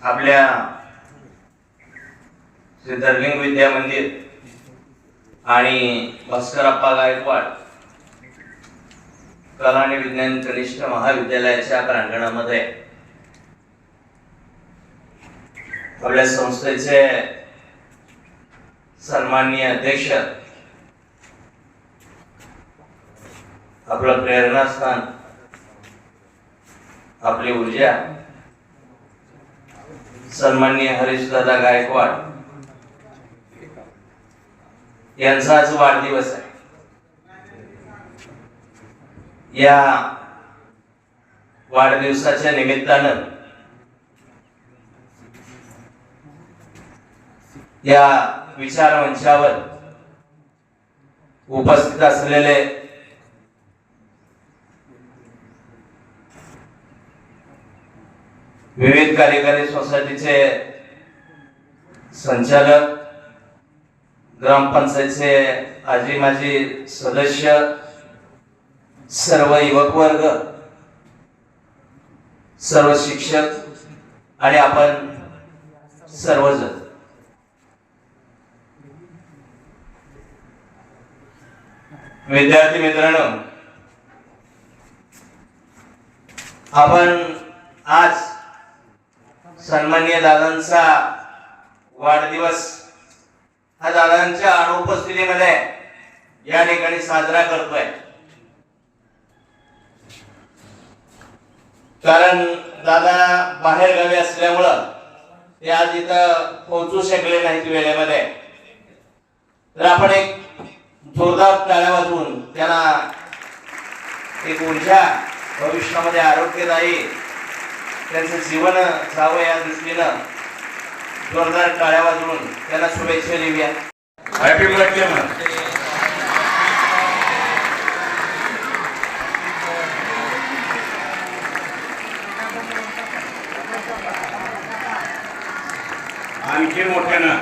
आपल्या श्री धर्लिंग विद्या मंदिर आणि भास्करप्पा गायकवाड कला आणि विज्ञान कनिष्ठ महाविद्यालयाच्या प्रांगणामध्ये आपल्या संस्थेचे सन्माननीय अध्यक्ष आपलं प्रेरणास्थान आपली ऊर्जा सन्माननीय हरीशदादा गायकवाड यांचा आज वाढदिवस आहे. या वाढदिवसाच्या निमित्तानं या विचारमंचावर उपस्थित असलेले विविध कार्यकारी सोसायटीचे संचालक ग्रामपंचायतचे आजी माजी सदस्य सर्व युवक वर्ग सर्व शिक्षक आणि आपण सर्वजण. विद्यार्थी मित्रांनो आपण आज सन्मान्य दादांचा वाढदिवस हा दादांच्या अनुपस्थितीमध्ये या ठिकाणी साजरा करतोय. कारण दादा बाहेर गावी असल्यामुळं ते आज इथं पोहोचू शकले नाहीत वेळेमध्ये. तर आपण एक जोरदार टाळ्या वाजवून त्यांना एक ऊर्जा भविष्यामध्ये आरोग्यदायी त्यांचं जीवन जावं या दृष्टीनं जोरदार टाळ्या वाजवून त्यांना शुभेच्छा देऊया. हॅपी बर्थडे म्हणा आणखी मोठ्यानं.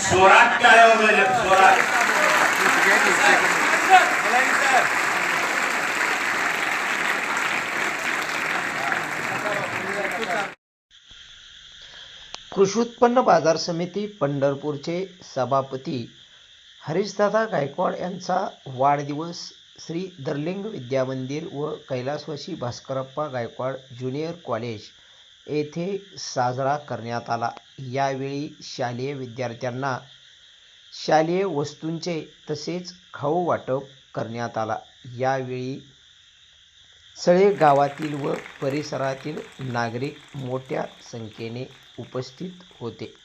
स्वरात काय वगैरे स्वरात कृषी उत्पन्न बाजार समिती पंढरपूरचे सभापती हरीशदादा गायकवाड यांचा वाढदिवस श्री दर्लिंग विद्यामंदिर व कैलासवासी भास्करप्पा गायकवाड ज्युनियर कॉलेज येथे साजरा करण्यात आला. यावेळी शालेय विद्यार्थ्यांना शालेय वस्तूंचे तसेच खाऊ वाटप करण्यात आला. यावेळी सळे गावातील व परिसरातील नागरिक मोठ्या संख्येने उपस्थित होते.